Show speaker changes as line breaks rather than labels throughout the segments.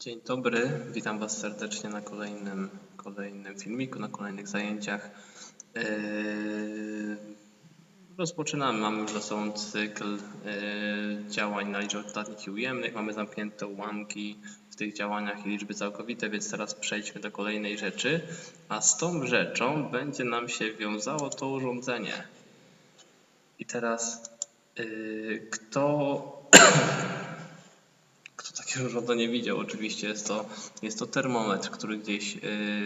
Dzień dobry, witam Was serdecznie na kolejnym, kolejnym filmiku, na kolejnych zajęciach. Yy, Rozpoczynamy, mamy już za sobą cykl yy, działań na liczbach dodatnich i ujemnych, mamy zamknięte ułamki w tych działaniach i liczby całkowite, więc teraz przejdźmy do kolejnej rzeczy, a z tą rzeczą będzie nam się wiązało to urządzenie. I teraz yy, kto kto takiego urządzenia nie widział, oczywiście jest to, jest to termometr, który gdzieś y,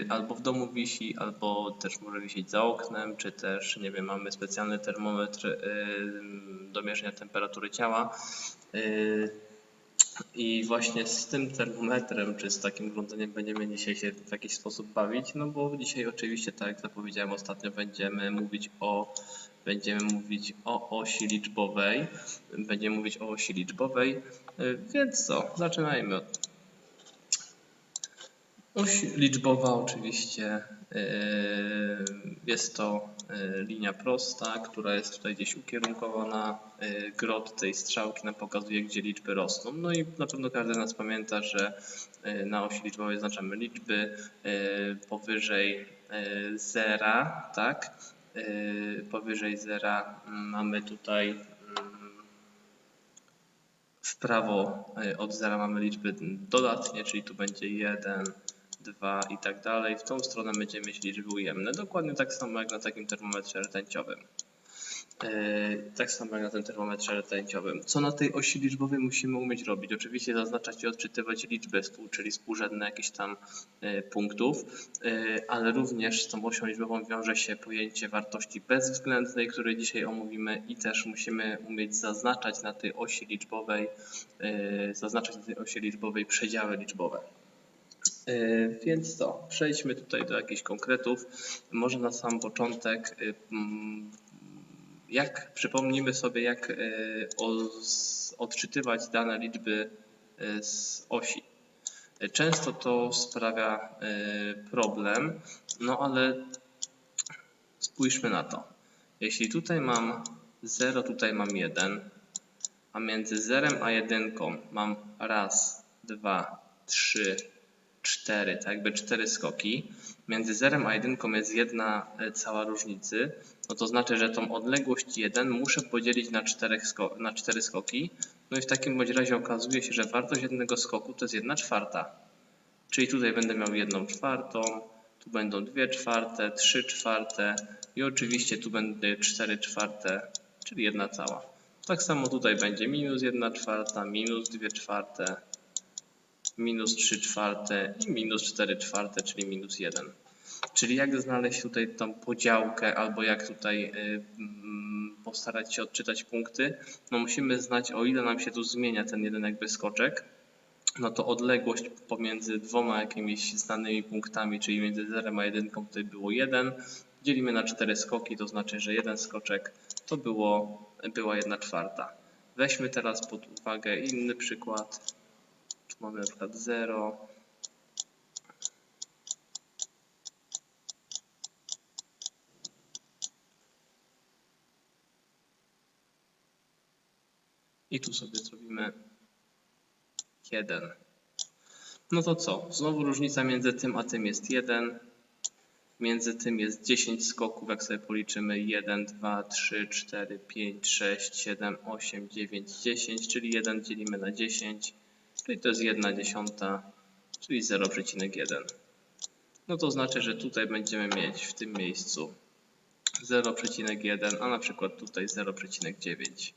albo w domu wisi, albo też może wisieć za oknem, czy też, nie wiem, mamy specjalny termometr y, do mierzenia temperatury ciała. Y, I właśnie z tym termometrem, czy z takim urządzeniem będziemy dzisiaj się w jakiś sposób bawić, no bo dzisiaj oczywiście, tak jak zapowiedziałem ostatnio, będziemy mówić o Będziemy mówić o osi liczbowej. Będziemy mówić o osi liczbowej. Y, Więc co? Zaczynajmy od. Oś liczbowa oczywiście y, jest to y, linia prosta, która jest tutaj gdzieś ukierunkowana. Grot tej strzałki nam pokazuje, gdzie liczby rosną. No i na pewno każdy z nas pamięta, że na osi liczbowej znaczamy liczby powyżej zera, tak? Y, Powyżej zera mm, mamy tutaj mm, w prawo y, od zera mamy liczby dodatnie, czyli tu będzie 1, 2 i tak dalej. W tą stronę będziemy mieć liczby ujemne. Dokładnie tak samo jak na takim termometrze rtęciowym. Yy, Tak samo jak na tym termometrze rtęciowym. Co na tej osi liczbowej musimy umieć robić? Oczywiście zaznaczać i odczytywać liczby, współ- czyli współrzędne jakieś tam yy, punktów, yy, ale również z tą osią liczbową wiąże się pojęcie wartości bezwzględnej, której dzisiaj omówimy i też musimy umieć zaznaczać na tej osi liczbowej, zaznaczać na tej osi liczbowej przedziały liczbowe. Więc co, przejdźmy tutaj do jakichś konkretów. Może na sam początek, jak przypomnimy sobie, jak z- odczytywać dane liczby yy, z osi. Często to sprawia yy, problem, no ale spójrzmy na to. Jeśli tutaj mam 0, tutaj mam 1, a między 0 a 1 mam raz, dwa, trzy, 4, tak jakby 4 skoki. Między 0 a 1 jest jedna e, cała różnicy, no to znaczy, że tą odległość 1 muszę podzielić na 4, sko- na 4 skoki. No i w takim bądź razie okazuje się, że wartość jednego skoku to jest 1 czwarta. Czyli tutaj będę miał 1 czwartą, tu będą 2 czwarte, 3 czwarte i oczywiście tu będzie 4 czwarte, czyli 1 cała. Tak samo tutaj będzie minus 1 czwarta, minus 2 czwarte, minus 3 czwarte i minus 4 czwarte, czyli minus 1. Czyli jak znaleźć tutaj tą podziałkę, albo jak tutaj y, mm, postarać się odczytać punkty, no musimy znać o ile nam się tu zmienia ten jeden jakby skoczek, no to odległość pomiędzy dwoma jakimiś znanymi punktami, czyli między 0 a 1 tutaj było 1, dzielimy na 4 skoki, to znaczy, że jeden skoczek to było, była 1 czwarta. Weźmy teraz pod uwagę inny przykład. Mamy na przykład 0. I tu sobie zrobimy 1. No to co? Znowu różnica między tym a tym jest 1. Między tym jest 10 skoków, jak sobie policzymy 1, 2, 3, 4, 5, 6, 7, 8, 9, 10, czyli 1 dzielimy na 10, czyli to jest 1 dziesiąta, czyli 0,1. No to znaczy, że tutaj będziemy mieć w tym miejscu 0,1, a na przykład tutaj 0,9.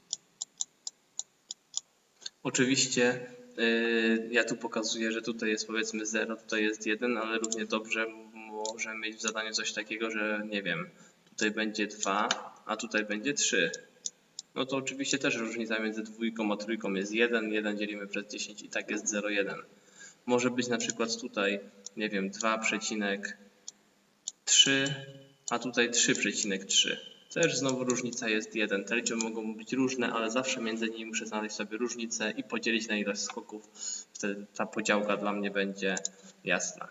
Oczywiście yy, ja tu pokazuję, że tutaj jest powiedzmy 0, tutaj jest 1, ale równie dobrze może mieć w zadaniu coś takiego, że nie wiem, tutaj będzie 2, a tutaj będzie 3. No to oczywiście też różnica między dwójką a trójką jest 1, 1 dzielimy przez 10 i tak jest 0,1. Może być na przykład tutaj, nie wiem, 2,3, a tutaj 3,3. Też znowu różnica jest 1. Te liczby mogą być różne, ale zawsze między nimi muszę znaleźć sobie różnicę i podzielić na ilość skoków. Wtedy ta podziałka dla mnie będzie jasna.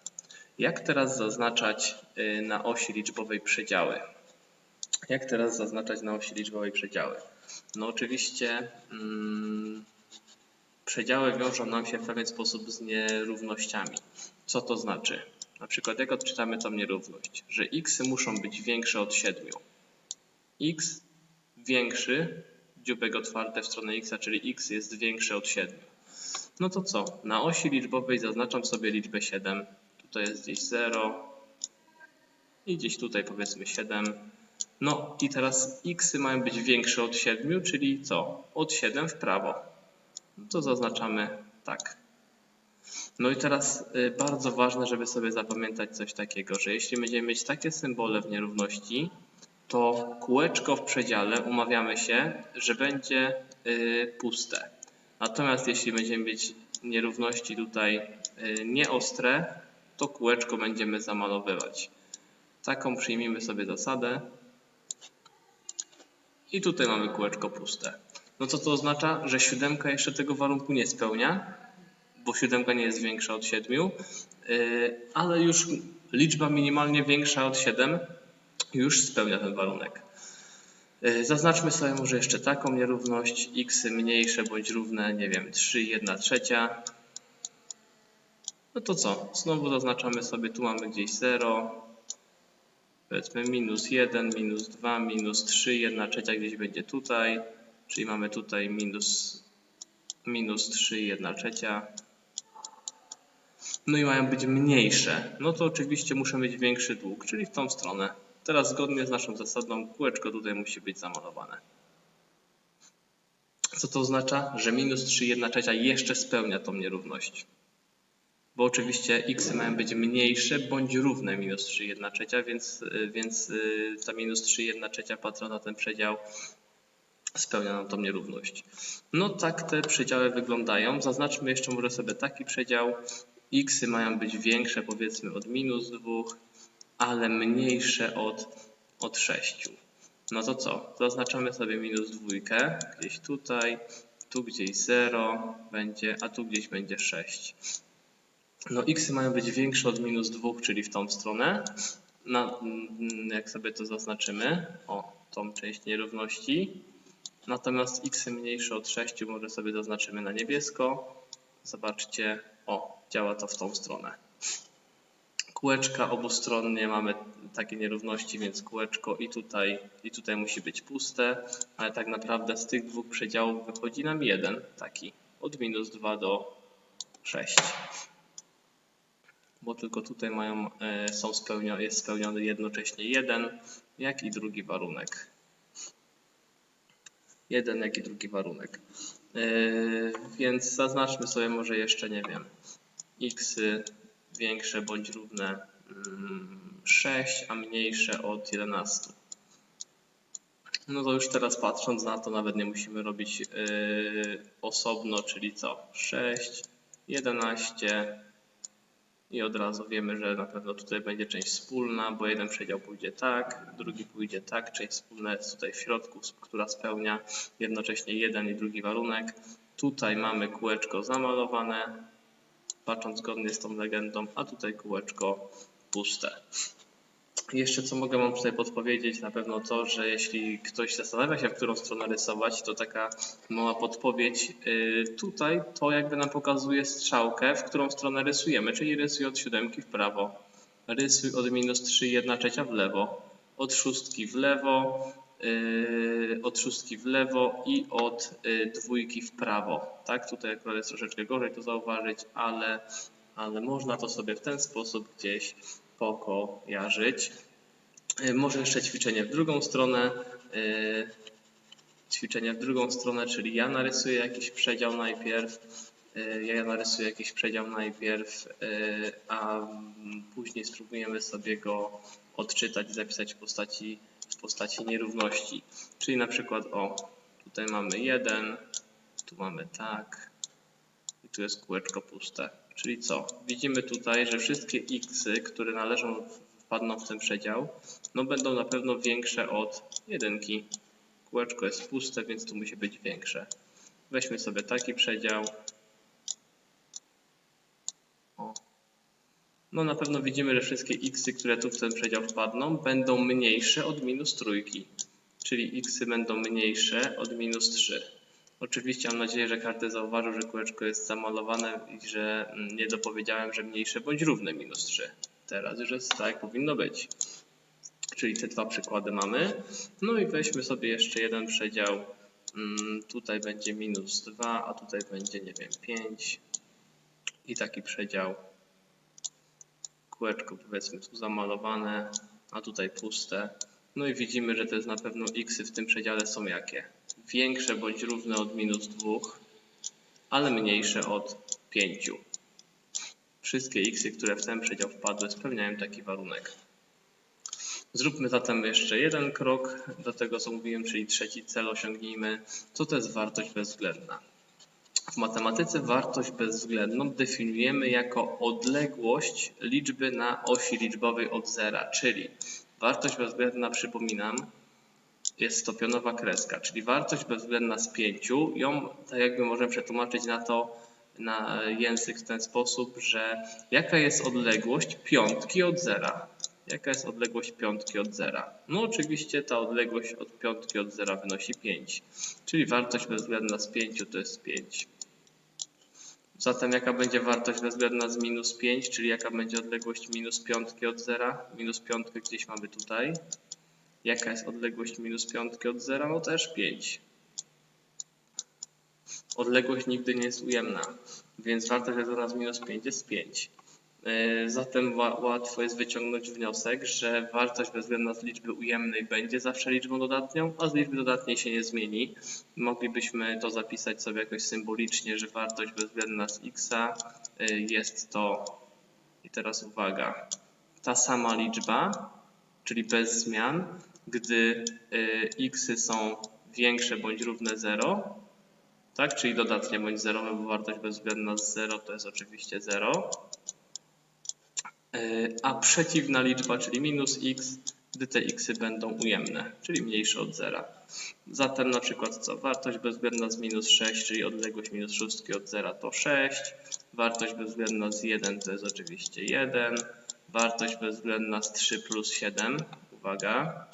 Jak teraz zaznaczać y, na osi liczbowej przedziały? Jak teraz zaznaczać na osi liczbowej przedziały? No oczywiście mm, przedziały wiążą nam się w pewien sposób z nierównościami. Co to znaczy? Na przykład jak odczytamy tą nierówność, że x muszą być większe od 7. x większy, dziubek otwarte w stronę x, czyli x jest większe od 7. No to co? Na osi liczbowej zaznaczam sobie liczbę 7. Tutaj jest gdzieś 0 i gdzieś tutaj powiedzmy 7. No i teraz x mają być większe od 7, czyli co? Od 7 w prawo. No to zaznaczamy tak. No i teraz y, bardzo ważne, żeby sobie zapamiętać coś takiego, że jeśli będziemy mieć takie symbole w nierówności, to kółeczko w przedziale umawiamy się, że będzie y, puste. Natomiast jeśli będziemy mieć nierówności tutaj y, nieostre, to kółeczko będziemy zamalowywać. Taką przyjmijmy sobie zasadę. I tutaj mamy kółeczko puste. No co to oznacza? Że siódemka jeszcze tego warunku nie spełnia, bo siódemka nie jest większa od 7, yy, ale już liczba minimalnie większa od 7 już spełnia ten warunek. Yy, Zaznaczmy sobie może jeszcze taką nierówność x mniejsze bądź równe, nie wiem, 3, 1 trzecia. No to co? Znowu zaznaczamy sobie, tu mamy gdzieś 0, powiedzmy minus 1, minus 2, minus 3, 1 trzecia gdzieś będzie tutaj, czyli mamy tutaj minus, minus 3, 1 trzecia. No i mają być mniejsze. No to oczywiście muszę mieć większy dług, czyli w tą stronę. Teraz zgodnie z naszą zasadą kółeczko tutaj musi być zamalowane. Co to oznacza? Że minus 3, 1 trzecia jeszcze spełnia tą nierówność. Bo oczywiście x mają być mniejsze bądź równe minus 3, 1 trzecia, więc, y, więc y, ta minus 3, 1 trzecia patrząc na ten przedział spełnia nam tą nierówność. No tak te przedziały wyglądają. Zaznaczmy jeszcze może sobie taki przedział. x mają być większe powiedzmy od minus 2, ale mniejsze od, od 6. No to co? Zaznaczamy sobie minus dwójkę gdzieś tutaj, tu gdzieś 0 będzie, a tu gdzieś będzie 6. No x mają być większe od minus 2, czyli w tą stronę. Na, mm, jak sobie to zaznaczymy, o tą część nierówności. Natomiast x mniejsze od 6 może sobie zaznaczymy na niebiesko. Zobaczcie, o, działa to w tą stronę. Kółeczka obustronnie mamy takie nierówności, więc kółeczko i tutaj, i tutaj musi być puste, ale tak naprawdę z tych dwóch przedziałów wychodzi nam jeden taki, od minus 2 do 6 bo tylko tutaj mają, e, są spełnione, jest spełniony jednocześnie jeden, jak i drugi warunek. Jeden, jak i drugi warunek. E, Więc zaznaczmy sobie może jeszcze, nie wiem, x większe bądź równe mm, 6, a mniejsze od 11. No to już teraz patrząc na to, nawet nie musimy robić yy, osobno, czyli co? 6, 11, i od razu wiemy, że na pewno tutaj będzie część wspólna, bo jeden przedział pójdzie tak, drugi pójdzie tak, część wspólna jest tutaj w środku, która spełnia jednocześnie jeden i drugi warunek. Tutaj mamy kółeczko zamalowane, patrząc zgodnie z tą legendą, a tutaj kółeczko puste. Jeszcze co mogę Wam tutaj podpowiedzieć, na pewno to, że jeśli ktoś zastanawia się, w którą stronę rysować, to taka mała podpowiedź. Yy, Tutaj to jakby nam pokazuje strzałkę, w którą stronę rysujemy, czyli rysuj od siódemki w prawo, rysuj od minus 3, 1 trzecia w lewo, od szóstki w lewo, yy, od szóstki w lewo i od yy, dwójki w prawo. Tak, tutaj akurat jest troszeczkę gorzej to zauważyć, ale, ale można to sobie w ten sposób gdzieś pokojarzyć. Y, Może jeszcze ćwiczenie w drugą stronę. y, Ćwiczenie w drugą stronę, czyli ja narysuję jakiś przedział najpierw, y, ja narysuję jakiś przedział najpierw, a później spróbujemy sobie go odczytać i zapisać w postaci, w postaci nierówności. Czyli na przykład o, tutaj mamy jeden, tu mamy tak i tu jest kółeczko puste. Czyli co? Widzimy tutaj, że wszystkie x, które należą, wpadną w ten przedział, no będą na pewno większe od jedynki. Kółeczko jest puste, więc tu musi być większe. Weźmy sobie taki przedział. O. No na pewno widzimy, że wszystkie x, które tu w ten przedział wpadną, będą mniejsze od minus trójki. Czyli x będą mniejsze od minus 3. Oczywiście mam nadzieję, że każdy zauważył, że kółeczko jest zamalowane i że mm, nie dopowiedziałem, że mniejsze bądź równe minus 3. Teraz już jest tak, jak powinno być. Czyli te dwa przykłady mamy. No i weźmy sobie jeszcze jeden przedział. Mm, Tutaj będzie minus 2, a tutaj będzie, nie wiem, 5. I taki przedział. Kółeczko powiedzmy tu zamalowane, a tutaj puste. No i widzimy, że to jest na pewno x w tym przedziale są jakie? Większe bądź równe od minus 2, ale mniejsze od 5. Wszystkie x, które w ten przedział wpadły, spełniają taki warunek. Zróbmy zatem jeszcze jeden krok do tego, co mówiłem, czyli trzeci cel osiągnijmy. Co to jest wartość bezwzględna? W matematyce wartość bezwzględną definiujemy jako odległość liczby na osi liczbowej od zera, czyli wartość bezwzględna, przypominam, jest stopniowa kreska, czyli wartość bezwzględna z 5. Ją tak jakby możemy przetłumaczyć na to, na język w ten sposób, że jaka jest odległość piątki od zera. Jaka jest odległość piątki od zera? No oczywiście ta odległość od piątki od zera wynosi 5, czyli wartość bezwzględna z 5 to jest 5. Zatem jaka będzie wartość bezwzględna z minus 5, czyli jaka będzie odległość minus piątki od zera? Minus piątkę gdzieś mamy tutaj. Jaka jest odległość minus piątki od zera? No też 5. Odległość nigdy nie jest ujemna, więc wartość bezwzględna z minus 5 jest 5. Yy, Zatem ła- łatwo jest wyciągnąć wniosek, że wartość bezwzględna z liczby ujemnej będzie zawsze liczbą dodatnią, a z liczby dodatniej się nie zmieni. Moglibyśmy to zapisać sobie jakoś symbolicznie, że wartość bezwzględna z x jest to, i teraz uwaga, ta sama liczba, czyli bez zmian, gdy xy są większe bądź równe 0, tak, czyli dodatnie bądź zerowe, bo wartość bezwzględna z 0 to jest oczywiście 0. Y, a przeciwna liczba, czyli minus x, gdy te xy będą ujemne, czyli mniejsze od zera. Zatem na przykład co? Wartość bezwzględna z minus 6, czyli odległość minus 6 od zera to 6. Wartość bezwzględna z 1 to jest oczywiście 1. Wartość bezwzględna z 3 plus 7, uwaga,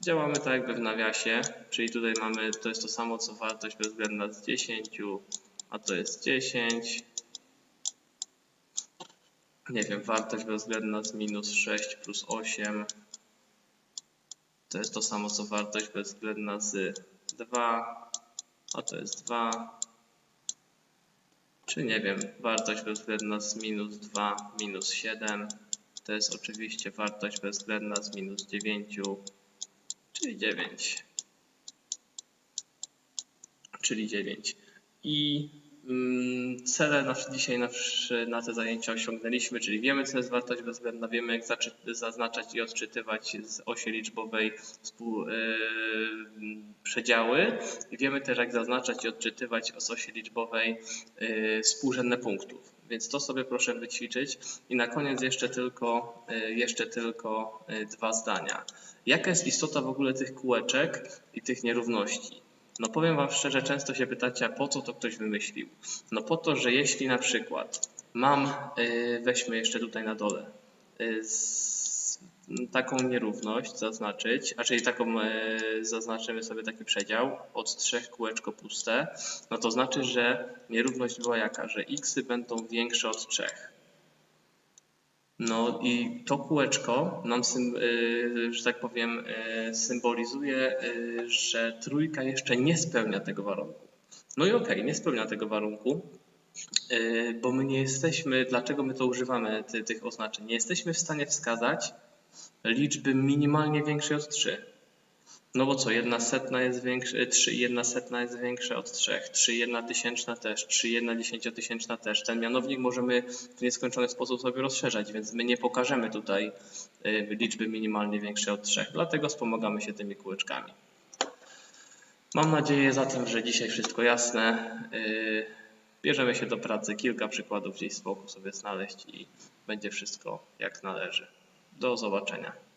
działamy tak jakby w nawiasie, czyli tutaj mamy, to jest to samo co wartość bezwzględna z 10, a to jest 10 nie wiem, wartość bezwzględna z minus 6 plus 8 to jest to samo co wartość bezwzględna z 2, a to jest 2. Czy nie wiem, wartość bezwzględna z minus 2 minus 7 to jest oczywiście wartość bezwzględna z minus 9, czyli 9. Czyli 9. I Mm, Cele nasze dzisiaj nasze, na te zajęcia osiągnęliśmy, czyli wiemy, co jest wartość bezwzględna, wiemy, jak zaznaczać i odczytywać z osi liczbowej współ, yy, przedziały wiemy też, jak zaznaczać i odczytywać z osi liczbowej yy, współrzędne punktów. Więc to sobie proszę wyćwiczyć. I na koniec jeszcze tylko, yy, jeszcze tylko yy, dwa zdania. Jaka jest istota w ogóle tych kółeczek i tych nierówności? No powiem Wam szczerze, często się pytacie, a po co to ktoś wymyślił? No po to, że jeśli na przykład mam, yy, weźmy jeszcze tutaj na dole, z, taką nierówność zaznaczyć, a czyli taką yy, zaznaczymy sobie taki przedział od trzech kółeczko puste, no to znaczy, że nierówność była jaka? Że xy będą większe od trzech. No i to kółeczko nam, y, że tak powiem, y, symbolizuje, że trójka jeszcze nie spełnia tego warunku. No i okej, nie spełnia tego warunku, bo my nie jesteśmy, dlaczego my to używamy ty, tych oznaczeń? Nie jesteśmy w stanie wskazać liczby minimalnie większej od 3. No bo co, jedna setna jest większa, 3 jedna setna jest większa od 3, 3 jedna tysięczna też, 3 jedna dziesięciotysięczna też. Ten mianownik możemy w nieskończony sposób sobie rozszerzać, więc my nie pokażemy tutaj y, liczby minimalnie większej od 3, dlatego wspomagamy się tymi kółeczkami. Mam nadzieję zatem, że dzisiaj wszystko jasne. Y, Bierzemy się do pracy, kilka przykładów gdzieś z boku sobie znaleźć i będzie wszystko jak należy. Do zobaczenia.